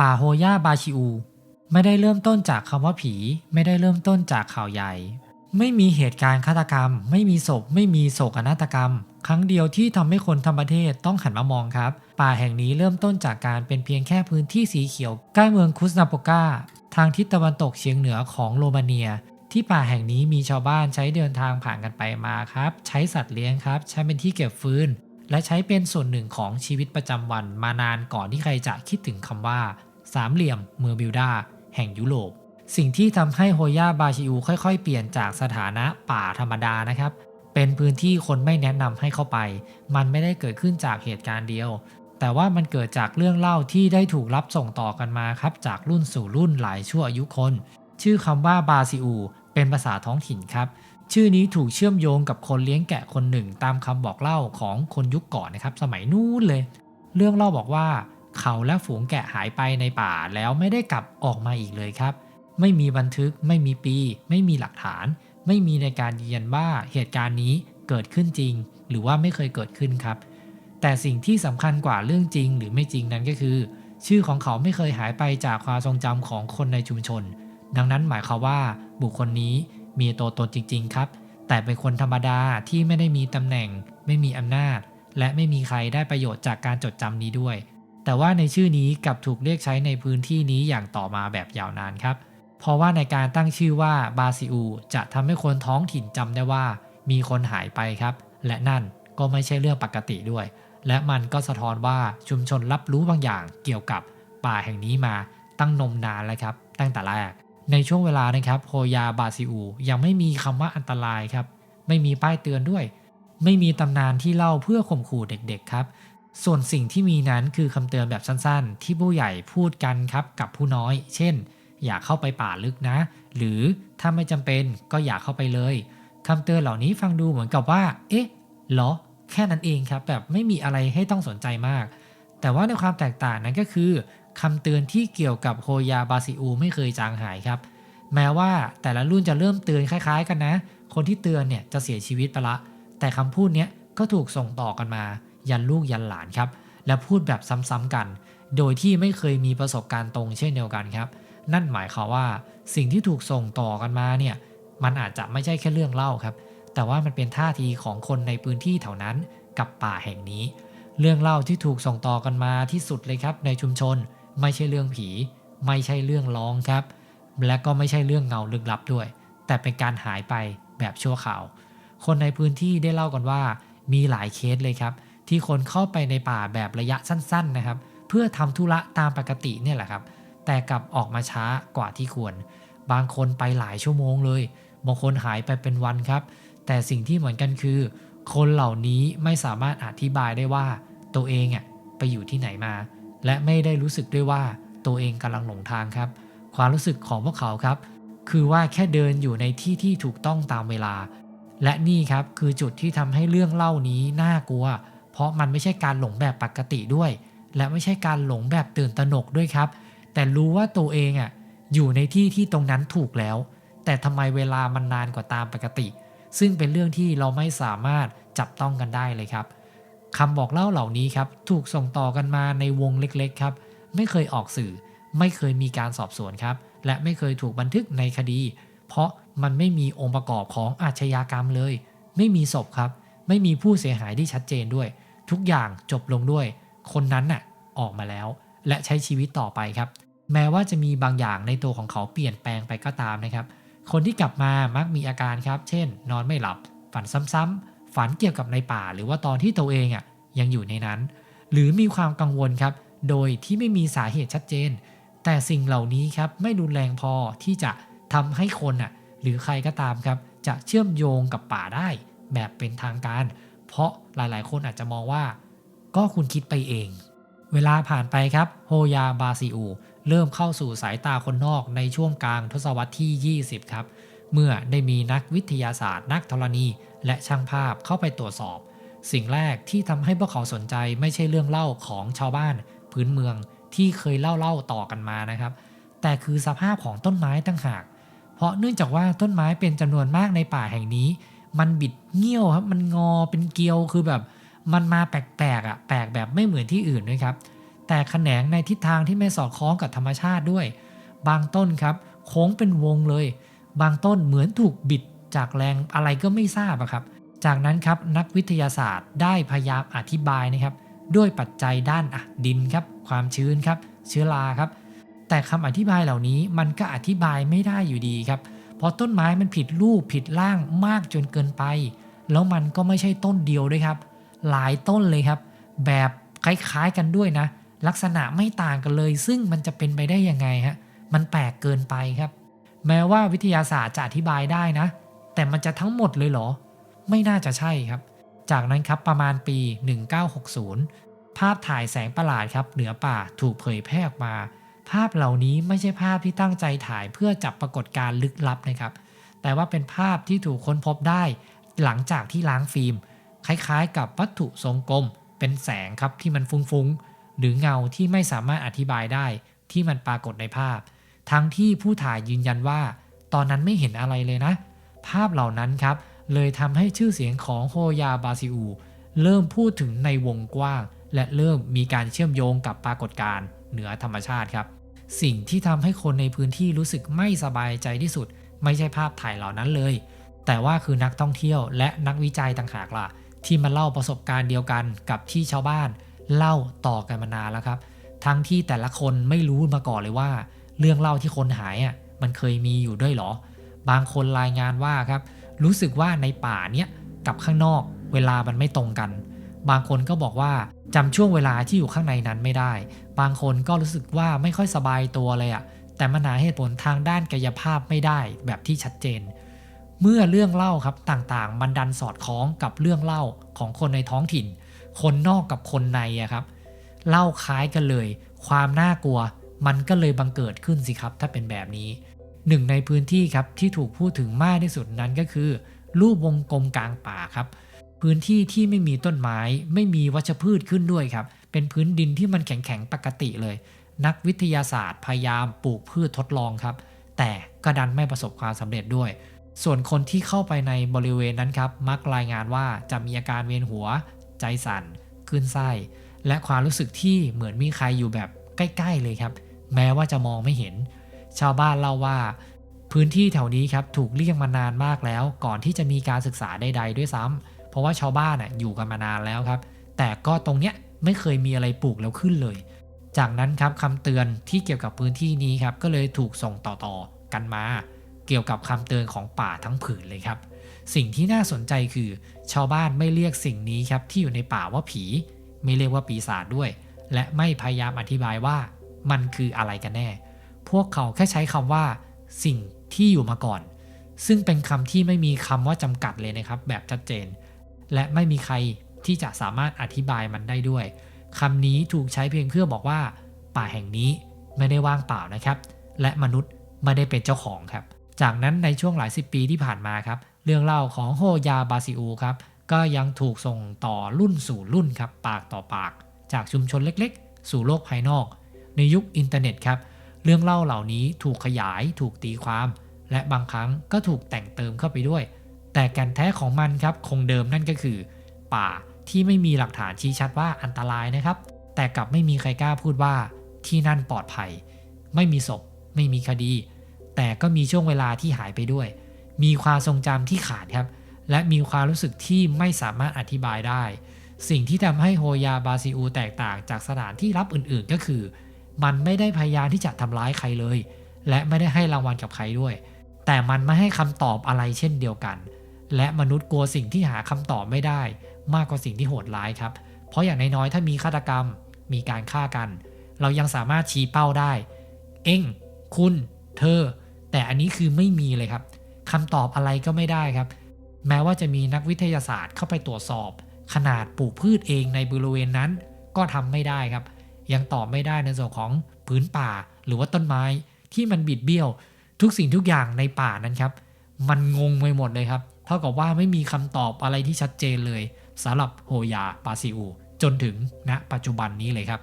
ป่าโฮย่าบาชิอู ไม่ได้เริ่มต้นจากคำว่าผี ไม่ได้เริ่มต้นจากข่าวใหญ่ ไม่มีเหตุการณ์ฆาตกรรม ไม่มีศพ ไม่มีโศกนาฏกรรม ครั้งเดียวที่ทำให้คนทั้งประเทศต้องหันมามองครับ ป่าแห่งนี้เริ่มต้นจากการเป็นเพียงแค่พื้นที่สีเขียว ใกล้เมืองคุสนาโปกาทางทิศตะวันตกเฉียงเหนือของโรมาเนีย ที่ป่าแห่งนี้มีชาวบ้านใช้เดินทางผ่านกันไปมาครับ ใช้สัตว์เลี้ยงครับ ใช้เป็นที่เก็บฟืนและใช้เป็นส่วนหนึ่งของชีวิตประจำวันมานานก่อนที่ใครจะคิดถึงคำว่า สามเหลี่ยมเมอร์บิลดาแห่งยุโรป สิ่งที่ทำให้โฮย่าบาชิอูค่อยๆ เปลี่ยนจากสถานะป่าธรรมดานะครับ เป็นพื้นที่คนไม่แนะนำให้เข้าไป มันไม่ได้เกิดขึ้นจากเหตุการณ์เดียว แต่ว่ามันเกิดจากเรื่องเล่าที่ได้ถูกรับส่งต่อกันมาครับ จากรุ่นสู่รุ่นหลายชั่วอายุคน ชื่อคำว่าบาซิอูเป็นภาษาท้องถิ่นครับชื่อนี้ถูกเชื่อมโยงกับคนเลี้ยงแกะคนหนึ่งตามคำบอกเล่าของคนยุคก่อนนะครับ สมัยนู้นเลย เรื่องเล่าบอกว่า เขาและฝูงแกะหายไปในป่าแล้วไม่ได้กลับออกมาอีกเลยครับ ไม่มีบันทึก ไม่มีปี ไม่มีหลักฐาน ไม่มีในการยืนยันว่าเหตุการณ์นี้เกิดขึ้นจริง หรือว่าไม่เคยเกิดขึ้นครับ แต่สิ่งที่สำคัญกว่าเรื่องจริง หรือไม่จริงนั้นก็คือ ชื่อของเขาไม่เคยหายไปจากความทรงจำของคนในชุมชน ดังนั้นหมายความว่าบุคคลนี้มีตัวตนจริง ๆ ครับ แต่เป็นคนธรรมดาที่ไม่ได้มีตำแหน่ง ไม่มีอำนาจ และไม่มีใครได้ประโยชน์จากการจดจำนี้ด้วย แต่ว่าในชื่อนี้กลับถูกเรียกใช้ในพื้นที่นี้อย่างต่อมาแบบยาวนานครับ เพราะว่าในการตั้งชื่อว่าบาซิอูจะทำให้คนท้องถิ่นจำได้ว่า มีคนหายไปครับ และนั่นก็ไม่ใช่เรื่องปกติด้วย และมันก็สะท้อนว่าชุมชนรับรู้บางอย่างเกี่ยวกับป่าแห่งนี้มาตั้งนมนานแล้วครับ ตั้งแต่แรก ในช่วงเวลานะครับโฮยาบาซิอูยังไม่มีคำว่าอันตรายครับ ไม่มีป้ายเตือนด้วย ไม่มีตำนานที่เล่าเพื่อข่มขู่เด็กๆครับ ส่วนสิ่งที่มีนั้นคือคำเตือนแบบสั้นๆ ที่ผู้ใหญ่พูดกันครับกับผู้น้อย เช่น อย่าเข้าไปป่าลึกนะ หรือถ้าไม่จำเป็นก็อย่าเข้าไปเลยคำเตือนเหล่านี้ฟังดูเหมือนกับว่า เอ๊ะเหรอ แค่นั้นเองครับ แบบไม่มีอะไรให้ต้องสนใจมาก แต่ว่าในความแตกต่างนั้นก็คือคำเตือนที่เกี่ยวกับโฮยาบาซิอูไม่เคยจางหายครับ แม้ว่าแต่ละรุ่นจะเริ่มเตือนคล้าย ๆ กันนะ คนที่เตือนเนี่ยจะเสียชีวิตไปละ แต่คำพูดเนี้ยก็ถูกส่งต่อกันมา ยันลูกยันหลานครับ และพูดแบบซ้ำๆกัน โดยที่ไม่เคยมีประสบการณ์ตรงเช่นเดียวกันครับ นั่นหมายความว่าสิ่งที่ถูกส่งต่อกันมาเนี่ยมันอาจจะไม่ใช่แค่เรื่องเล่าครับ แต่ว่ามันเป็นท่าทีของคนในพื้นที่แถวนั้นกับป่าแห่งนี้ เรื่องเล่าที่ถูกส่งต่อกันมาที่สุดเลยครับ ในชุมชน ไม่ใช่เรื่องผี ไม่ใช่เรื่องร้องครับ และก็ไม่ใช่เรื่องเงาลึกลับด้วย แต่เป็นการหายไปแบบชั่วข่าว คนในพื้นที่ได้เล่ากันว่า มีหลายเคสเลยครับ ที่คนเข้าไปในป่าแบบระยะสั้น ๆนะครับ เพื่อทำธุระตามปกติเนี่ยแหละครับ แต่กลับออกมาช้ากว่าที่ควร บางคนไปหลายชั่วโมงเลย บางคนหายไปเป็นวันครับ แต่สิ่งที่เหมือนกันคือ คนเหล่านี้ไม่สามารถอธิบายได้ว่า ตัวเองอะไปอยู่ที่ไหนมา และไม่ได้รู้สึกด้วยว่าตัวเองกำลังหลงทางครับ ความรู้สึกของพวกเขาครับ คือว่าแค่เดินอยู่ในที่ที่ถูกต้องตามเวลา และนี่ครับคือจุดที่ทำให้เรื่องเล่านี้น่ากลัว เพราะมันไม่ใช่การหลงแบบปกติด้วย และไม่ใช่การหลงแบบตื่นตระหนกด้วยครับ แต่รู้ว่าตัวเองอะอยู่ในที่ที่ตรงนั้นถูกแล้ว แต่ทำไมเวลามันนานกว่าตามปกติ ซึ่งเป็นเรื่องที่เราไม่สามารถจับต้องกันได้เลยครับคำบอกเล่าเหล่านี้ครับถูกส่งต่อกันมาในวงเล็กๆครับ ไม่เคยออกสื่อ ไม่เคยมีการสอบสวนครับ และไม่เคยถูกบันทึกในคดี เพราะมันไม่มีองค์ประกอบของอาชญากรรมเลย ไม่มีศพครับ ไม่มีผู้เสียหายที่ชัดเจนด้วย ทุกอย่างจบลงด้วย คนนั้นน่ะออกมาแล้ว และใช้ชีวิตต่อไปครับ แม้ว่าจะมีบางอย่างในตัวของเขาเปลี่ยนแปลงไปก็ตามนะครับ คนที่กลับมามักมีอาการครับ เช่น นอนไม่หลับ ฝันซ้ำๆฝันเกี่ยวกับในป่า หรือว่าตอนที่ตัวเองอะยังอยู่ในนั้น หรือมีความกังวลครับ โดยที่ไม่มีสาเหตุชัดเจน แต่สิ่งเหล่านี้ครับไม่รุนแรงพอที่จะทำให้คนอะหรือใครก็ตามครับ จะเชื่อมโยงกับป่าได้ แบบเป็นทางการ เพราะหลายๆ คนอาจจะมองว่า ก็คุณคิดไปเอง เวลาผ่านไปครับโฮยาบาซิอูเริ่มเข้าสู่สายตาคนนอกในช่วงกลางทศวรรษที่ 20 ครับ เมื่อได้มีนักวิทยาศาสตร์ นักธรณีและช่างภาพเข้าไปตรวจสอบ สิ่งแรกที่ทำให้พวกเขาสนใจไม่ใช่เรื่องเล่าของชาวบ้าน พื้นเมืองที่เคยเล่าเล่าต่อกันมานะครับ แต่คือสภาพของต้นไม้ต่างหาก เพราะเนื่องจากว่าต้นไม้เป็นจำนวนมากในป่าแห่งนี้ มันบิดเงี้ยวครับ มันงอเป็นเกลียวคือแบบ มันมาแปลกๆอะแปลกแบบไม่เหมือนที่อื่นด้วยครับ แต่แขนงในทิศทางที่ไม่สอดคล้องกับธรรมชาติด้วย บางต้นครับ โค้งเป็นวงเลย บางต้นเหมือนถูกบิดจากแรงอะไรก็ไม่ทราบครับ จากนั้นครับนักวิทยาศาสตร์ได้พยายามอธิบายนะครับ ด้วยปัจจัยด้านอะดินครับ ความชื้นครับ เชื้อราครับ แต่คำอธิบายเหล่านี้มันก็อธิบายไม่ได้อยู่ดีครับเพราะต้นไม้มันผิดรูปผิดร่างมากจนเกินไป แล้วมันก็ไม่ใช่ต้นเดียวด้วยครับ หลายต้นเลยครับ แบบคล้ายๆกันด้วยนะ ลักษณะไม่ต่างกันเลย ซึ่งมันจะเป็นไปได้ยังไงฮะมันแปลกเกินไปครับ แม้ว่าวิทยาศาสตร์จะอธิบายได้นะ แต่มันจะทั้งหมดเลยเหรอ ไม่น่าจะใช่ครับ จากนั้นครับประมาณปี 1960 ภาพถ่ายแสงประหลาดครับเหนือป่าถูกเผยแพร่ออกมา ภาพเหล่านี้ไม่ใช่ภาพที่ตั้งใจถ่ายเพื่อจับปรากฏการ์ลึกลับนะครับ แต่ว่าเป็นภาพที่ถูกค้นพบได้หลังจากที่ล้างฟิล์ม คล้ายๆ กับวัตถุทรงกลม เป็นแสงครับที่มันฟุ้งๆ หรือเงาที่ไม่สามารถอธิบายได้ที่มันปรากฏในภาพ ทั้งที่ผู้ถ่ายยืนยันว่า ตอนนั้นไม่เห็นอะไรเลยนะ ภาพเหล่านั้นครับเลยทำให้ชื่อเสียงของโฮยาบาซิอูเริ่มพูดถึงในวงกว้าง และเริ่มมีการเชื่อมโยงกับปรากฏการณ์เหนือธรรมชาติครับ สิ่งที่ทำให้คนในพื้นที่รู้สึกไม่สบายใจที่สุด ไม่ใช่ภาพถ่ายเหล่านั้นเลย แต่ว่าคือนักท่องเที่ยวและนักวิจัยต่างหากล่ะ ที่มาเล่าประสบการณ์เดียวกันกับที่ชาวบ้าน เล่าต่อกันมานานแล้วครับ ทั้งที่แต่ละคนไม่รู้มาก่อนเลยว่า เรื่องเล่าที่คนหายอะมันเคยมีอยู่ด้วยหรอ บางคนรายงานว่าครับ รู้สึกว่าในป่าเนี้ยกับข้างนอก เวลามันไม่ตรงกัน บางคนก็บอกว่าจำช่วงเวลาที่อยู่ข้างในนั้นไม่ได้ บางคนก็รู้สึกว่าไม่ค่อยสบายตัวเลยอะแต่มันหาเหตุผลทางด้านกายภาพไม่ได้แบบที่ชัดเจน เมื่อเรื่องเล่าครับต่างๆ มันดันสอดคล้องกับเรื่องเล่าของคนในท้องถิ่น คนนอกกับคนในอะครับ เล่าคล้ายกันเลย ความน่ากลัว มันก็เลยบังเกิดขึ้นสิครับ ถ้าเป็นแบบนี้หนึ่งในพื้นที่ครับที่ถูกพูดถึงมากที่สุดนั้นก็คือ รูปวงกลมกลางป่าครับ พื้นที่ที่ไม่มีต้นไม้ ไม่มีวัชพืชขึ้นด้วยครับ เป็นพื้นดินที่มันแข็งๆปกติเลย นักวิทยาศาสตร์พยายามปลูกพืชทดลองครับ แต่ก็ดันไม่ประสบความสำเร็จด้วย ส่วนคนที่เข้าไปในบริเวณนั้นครับ มักรายงานว่าจะมีอาการเวียนหัว ใจสั่นคลื่นไส้ และความรู้สึกที่เหมือนมีใครอยู่แบบใกล้ ๆ เลยครับ แม้ว่าจะมองไม่เห็น ชาวบ้านเล่าว่าพื้นที่แถวนี้ครับถูกเรียกมานานมากแล้ว ก่อนที่จะมีการศึกษาใด ๆ ด้วยซ้ำเพ ราะว่าชาวบ้านอะอยู่กันมานานแล้วครับ แต่ก็ตรงเนี้ยไม่เคยมีอะไรปลูกแล้วขึ้นเลย จากนั้นครับคำเตือนที่เกี่ยวกับพื้นที่นี้ครับก็เลยถูกส่งต่อๆกันมา เกี่ยวกับคำเตือนของป่าทั้งผืนเลยครับ สิ่งที่น่าสนใจคือ ชาวบ้านไม่เรียกสิ่งนี้ครับที่อยู่ในป่าว่าผี ไม่เรียกว่าปีศาจด้วย และไม่พยายามอธิบายว่ามันคืออะไรกันแน่ พวกเขาแค่ใช้คำว่า สิ่งที่อยู่มาก่อน ซึ่งเป็นคำที่ไม่มีคำว่าจำกัดเลยนะครับ แบบชัดเจน และไม่มีใครที่จะสามารถอธิบายมันได้ด้วยคำนี้ถูกใช้เพียงเพื่อบอกว่า ป่าแห่งนี้ไม่ได้ว่างเปล่านะครับ และมนุษย์ไม่ได้เป็นเจ้าของครับ จากนั้นในช่วงหลายสิบปีที่ผ่านมาครับ เรื่องเล่าของโฮยาบาซิอูครับก็ยังถูกส่งต่อรุ่นสู่รุ่นครับปากต่อปาก จากชุมชนเล็กๆ สู่โลกภายนอก ในยุคอินเทอร์เน็ตครับ เรื่องเล่าเหล่านี้ถูกขยายถูกตีความ และบางครั้งก็ถูกแต่งเติมเข้าไปด้วย แต่แก่นแท้ของมันครับคงเดิมนั่นก็คือ ป่าที่ไม่มีหลักฐานชี้ชัดว่าอันตรายนะครับ แต่กลับไม่มีใครกล้าพูดว่าที่นั่นปลอดภัย ไม่มีศพ ไม่มีคดี แต่ก็มีช่วงเวลาที่หายไปด้วย มีความทรงจำที่ขาดครับ และมีความรู้สึกที่ไม่สามารถอธิบายได้ สิ่งที่ทำให้โฮยาบาซิอูแตกต่างจากสถานที่รับอื่นๆก็คือ มันไม่ได้พยายามที่จะทำร้ายใครเลย และไม่ได้ให้รางวัลกับใครด้วย แต่มันไม่ให้คำตอบอะไรเช่นเดียวกัน และมนุษย์กลัวสิ่งที่หาคำตอบไม่ได้ มากกว่าสิ่งที่โหดร้ายครับ เพราะอย่างน้อยๆถ้ามีฆาตกรรมมีการฆ่ากัน เรายังสามารถชี้เป้าได้ เอ็งคุณ เธอ แต่อันนี้คือไม่มีเลยครับคำตอบอะไรก็ไม่ได้ครับ แม้ว่าจะมีนักวิทยาศาสตร์เข้าไปตรวจสอบ ขนาดปลูกพืชเองในบริเวณนั้น ก็ทำไม่ได้ครับ ยังตอบไม่ได้ในส่วนของพื้นป่าหรือว่าต้นไม้ที่มันบิดเบี้ยว ทุกสิ่งทุกอย่างในป่านั้นครับ มันงงไปหมดเลยครับ เท่ากับว่าไม่มีคำตอบอะไรที่ชัดเจนเลยสำหรับโฮยาปาซิอูจนถึงณปัจจุบันนี้เลยครับ